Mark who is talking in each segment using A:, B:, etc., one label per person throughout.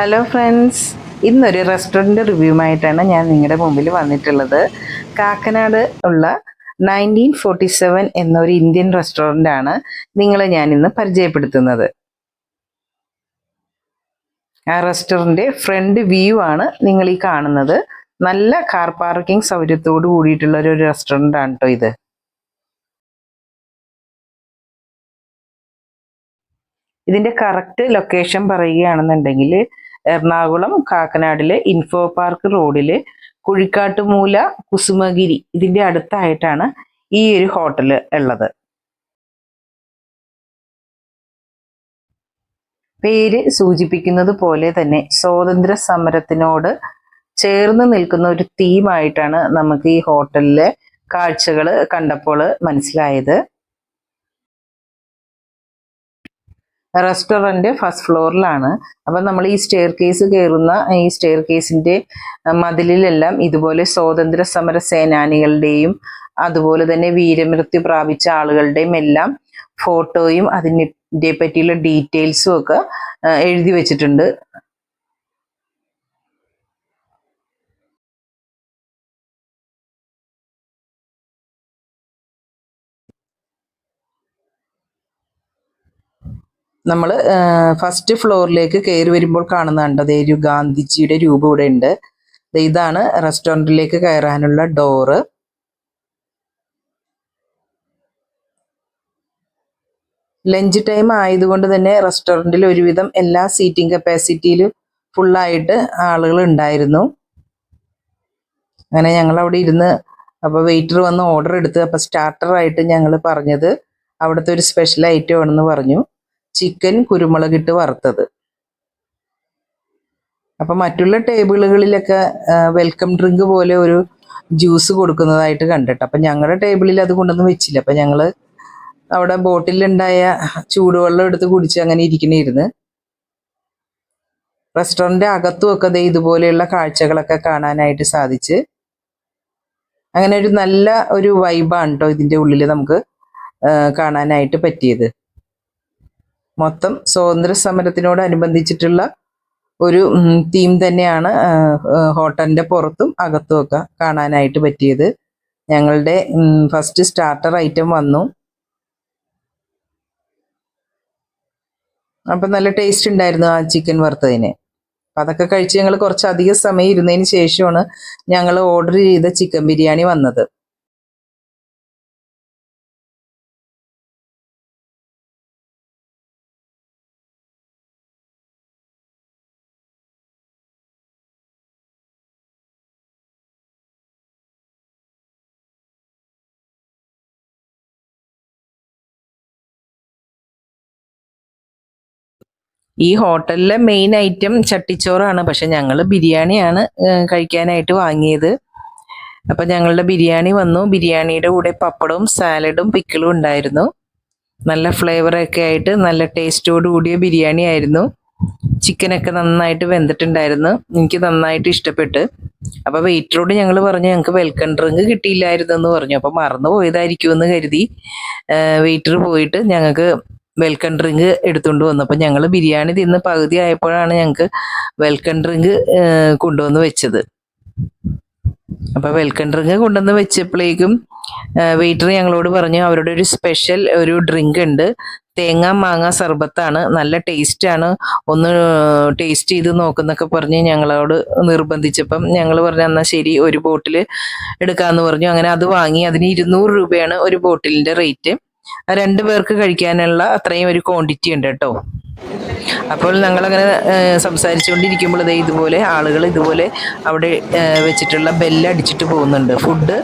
A: Hello friends ഇന്നൊരു restaurant റിവ്യൂമായിട്ടാണ് ഞാൻ നിങ്ങളുടെ മുമ്പിൽ വന്നിട്ടുള്ളത്. കാക്കനാട് ഉള്ള നയന്റീൻ ഫോർട്ടി സെവൻ എന്നൊരു ഇന്ത്യൻ റെസ്റ്റോറന്റ് ആണ് നിങ്ങളെ ഞാൻ ഇന്ന് പരിചയപ്പെടുത്തുന്നത്. ആ റെസ്റ്റോറന്റ് ഫ്രണ്ട് വ്യൂ ആണ് നിങ്ങൾ ഈ കാണുന്നത്. നല്ല കാർ പാർക്കിംഗ് സൗകര്യത്തോട് കൂടിയിട്ടുള്ള ഒരു റെസ്റ്റോറന്റ് ആണ് കേട്ടോ ഇത്. ഇതിന്റെ കറക്റ്റ് ലൊക്കേഷൻ പറയുകയാണെന്നുണ്ടെങ്കിൽ എറണാകുളം കാക്കനാടിലെ ഇൻഫോ പാർക്ക് റോഡിൽ കുഴിക്കാട്ടുമൂല കുസുമഗിരി ഇതിന്റെ അടുത്തായിട്ടാണ് ഈ ഒരു ഹോട്ടൽ ഉള്ളത്. പേര് സൂചിപ്പിക്കുന്നത് പോലെ തന്നെ സ്വാതന്ത്ര്യ സമരത്തിനോട് ചേർന്ന് നിൽക്കുന്ന ഒരു തീമായിട്ടാണ് നമുക്ക് ഈ ഹോട്ടലിലെ കാഴ്ചകൾ കണ്ടപ്പോൾ മനസ്സിലായത്. റെസ്റ്റോറന്റ് ഫസ്റ്റ് ഫ്ലോറിലാണ്. അപ്പം നമ്മൾ ഈ സ്റ്റെയർ കേസ് കയറുന്ന ഈ സ്റ്റെയർ കേസിന്റെ മതിലിലെല്ലാം ഇതുപോലെ സ്വാതന്ത്ര്യ സമര സേനാനികളുടെയും അതുപോലെ തന്നെ വീരമൃത്യു പ്രാപിച്ച ആളുകളുടെയും എല്ലാം ഫോട്ടോയും അതിനെ പറ്റിയുള്ള ഡീറ്റെയിൽസും ഒക്കെ എഴുതി വെച്ചിട്ടുണ്ട്. നമ്മൾ ഫസ്റ്റ് ഫ്ലോറിലേക്ക് കയറി വരുമ്പോൾ കാണുന്നുണ്ട് അതേ ഒരു ഗാന്ധിജിയുടെ രൂപം ഇവിടെ ഉണ്ട്. ഇതാണ് റെസ്റ്റോറന്റിലേക്ക് കയറാനുള്ള ഡോറ് ലഞ്ച് ടൈം ആയതുകൊണ്ട് തന്നെ റെസ്റ്റോറന്റിൽ ഒരുവിധം എല്ലാ സീറ്റിംഗ് കപ്പാസിറ്റിയിലും ഫുള്ളായിട്ട് ആളുകൾ ഉണ്ടായിരുന്നു. അങ്ങനെ ഞങ്ങൾ അവിടെ ഇരുന്ന് അപ്പോൾ വെയിറ്റർ വന്ന് ഓർഡർ എടുത്ത് അപ്പോൾ സ്റ്റാർട്ടറായിട്ട് ഞങ്ങൾ പറഞ്ഞത് അവിടുത്തെ ഒരു സ്പെഷ്യൽ ഐറ്റം ആണെന്ന് പറഞ്ഞു. ചിക്കൻ കുരുമുളകിട്ട് വറുത്തത്. അപ്പൊ മറ്റുള്ള ടേബിളുകളിലൊക്കെ വെൽക്കം ഡ്രിങ്ക് പോലെ ഒരു ജ്യൂസ് കൊടുക്കുന്നതായിട്ട് കണ്ടിട്ട്. അപ്പൊ ഞങ്ങളുടെ ടേബിളിൽ അത് കൊണ്ടൊന്നും വെച്ചില്ല. അപ്പൊ ഞങ്ങൾ അവിടെ ബോട്ടിലുണ്ടായ ചൂടുവെള്ളം എടുത്ത് കുടിച്ച് അങ്ങനെ ഇരിക്കണിരുന്ന് റെസ്റ്റോറന്റ് അകത്തും ഒക്കെ ദേ ഇതുപോലെയുള്ള കാഴ്ചകളൊക്കെ കാണാനായിട്ട് സാധിച്ച്. അങ്ങനെ ഒരു നല്ല ഒരു വൈബാണ് കേട്ടോ ഇതിന്റെ ഉള്ളിൽ നമുക്ക് കാണാനായിട്ട് പറ്റിയത്. മൊത്തം സ്വാതന്ത്ര്യ സമരത്തിനോടനുബന്ധിച്ചിട്ടുള്ള ഒരു തീം തന്നെയാണ് ഹോട്ടലിന്റെ പുറത്തും അകത്തും ഒക്കെ കാണാനായിട്ട് പറ്റിയത്. ഞങ്ങളുടെ ഫസ്റ്റ് സ്റ്റാർട്ടർ ഐറ്റം വന്നു. അപ്പൊ നല്ല ടേസ്റ്റ് ഉണ്ടായിരുന്നു ആ ചിക്കൻ വറുത്തതിന്. അപ്പം അതൊക്കെ കഴിച്ച് ഞങ്ങൾ കുറച്ചധികം സമയം ഇരുന്നതിന് ശേഷമാണ് ഞങ്ങൾ ഓർഡർ ചെയ്ത ചിക്കൻ ബിരിയാണി വന്നത്. ഈ ഹോട്ടലിലെ മെയിൻ ഐറ്റം ചട്ടിച്ചോറാണ്. പക്ഷെ ഞങ്ങൾ ബിരിയാണിയാണ് കഴിക്കാനായിട്ട് വാങ്ങിയത്. അപ്പം ഞങ്ങളുടെ ബിരിയാണി വന്നു. ബിരിയാണിയുടെ കൂടെ പപ്പടവും സാലഡും പിക്കിളും ഉണ്ടായിരുന്നു. നല്ല ഫ്ലേവറൊക്കെ ആയിട്ട് നല്ല ടേസ്റ്റോട് കൂടിയ ബിരിയാണി ആയിരുന്നു. ചിക്കനൊക്കെ നന്നായിട്ട് വെന്തിട്ടുണ്ടായിരുന്നു. എനിക്ക് നന്നായിട്ട് ഇഷ്ടപ്പെട്ട്. അപ്പോൾ വെയിറ്ററോട് ഞങ്ങൾ പറഞ്ഞു ഞങ്ങൾക്ക് വെൽക്കം ഡ്രിങ്ക് കിട്ടിയില്ലായിരുന്നു എന്ന് പറഞ്ഞു. അപ്പോൾ മറന്നു പോയതായിരിക്കുമെന്ന് കരുതി വെയിറ്റർ പോയിട്ട് ഞങ്ങൾക്ക് വെൽക്കം ഡ്രിങ്ക് എടുത്തുകൊണ്ട് വന്നു. അപ്പം ഞങ്ങൾ ബിരിയാണി തിന്ന് പകുതി ആയപ്പോഴാണ് ഞങ്ങൾക്ക് വെൽക്കം ഡ്രിങ്ക് കൊണ്ടുവന്ന് വെച്ചത്. അപ്പോൾ വെൽക്കം ഡ്രിങ്ക് കൊണ്ടുവന്ന് വെച്ചപ്പോഴേക്കും വെയിറ്റർ ഞങ്ങളോട് പറഞ്ഞു അവരുടെ ഒരു സ്പെഷ്യൽ ഒരു ഡ്രിങ്ക് ഉണ്ട്. തേങ്ങ മാങ്ങ സർബത്താണ്. നല്ല ടേസ്റ്റ് ആണ്. ഒന്ന് ടേസ്റ്റ് ചെയ്ത് നോക്കുന്നൊക്കെ പറഞ്ഞ് ഞങ്ങളോട് നിർബന്ധിച്ചപ്പം ഞങ്ങൾ പറഞ്ഞു എന്നാൽ ശരി ഒരു ബോട്ടിൽ എടുക്കാമെന്ന് പറഞ്ഞു. അങ്ങനെ അത് വാങ്ങി. അതിന് ഇരുന്നൂറ് രൂപയാണ് ഒരു ബോട്ടിലിന്റെ റേറ്റ് രണ്ട് പേർക്ക് കഴിക്കാനുള്ള അത്രയും ഒരു ക്വാണ്ടിറ്റി ഉണ്ട് കേട്ടോ. അപ്പോൾ ഞങ്ങളങ്ങനെ സംസാരിച്ചുകൊണ്ടിരിക്കുമ്പോൾ ദേ ഇതുപോലെ ആളുകൾ ഇതുപോലെ അവിടെ വെച്ചിട്ടുള്ള ബെല്ല് അടിച്ചിട്ട് പോകുന്നുണ്ട്. ഫുഡ്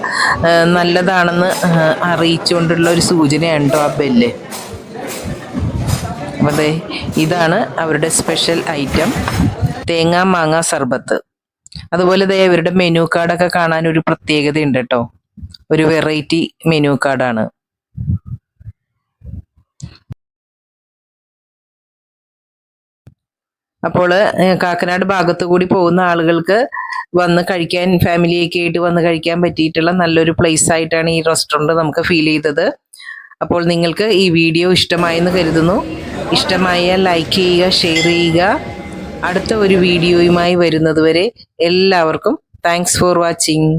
A: നല്ലതാണെന്ന് അറിയിച്ചുകൊണ്ടുള്ള ഒരു സൂചനയാണ് കേട്ടോ ആ ബെല്ല് ദേ ഇതാണ് അവരുടെ സ്പെഷ്യൽ ഐറ്റം തേങ്ങാ മാങ്ങ സർബത്ത്. അതുപോലെ ദേ ഇവരുടെ മെനു കാർഡൊക്കെ കാണാൻ ഒരു പ്രത്യേകതയുണ്ട് കേട്ടോ. ഒരു വെറൈറ്റി മെനു കാർഡാണ് അപ്പോൾ കാക്കനാട് ഭാഗത്തു കൂടി പോകുന്ന ആളുകൾക്ക് വന്ന് കഴിക്കാൻ ഫാമിലിയൊക്കെ ആയിട്ട് വന്ന് കഴിക്കാൻ പറ്റിയിട്ടുള്ള നല്ലൊരു പ്ലേസ് ആയിട്ടാണ് ഈ റെസ്റ്റോറന്റ് നമുക്ക് ഫീൽ ചെയ്തത്. അപ്പോൾ നിങ്ങൾക്ക് ഈ വീഡിയോ ഇഷ്ടമായെന്ന് കരുതുന്നു. ഇഷ്ടമായ ലൈക്ക് ചെയ്യുക ഷെയർ ചെയ്യുക. അടുത്ത ഒരു വീഡിയോയുമായി വരുന്നതുവരെ എല്ലാവർക്കും താങ്ക്സ് ഫോർ വാച്ചിങ്.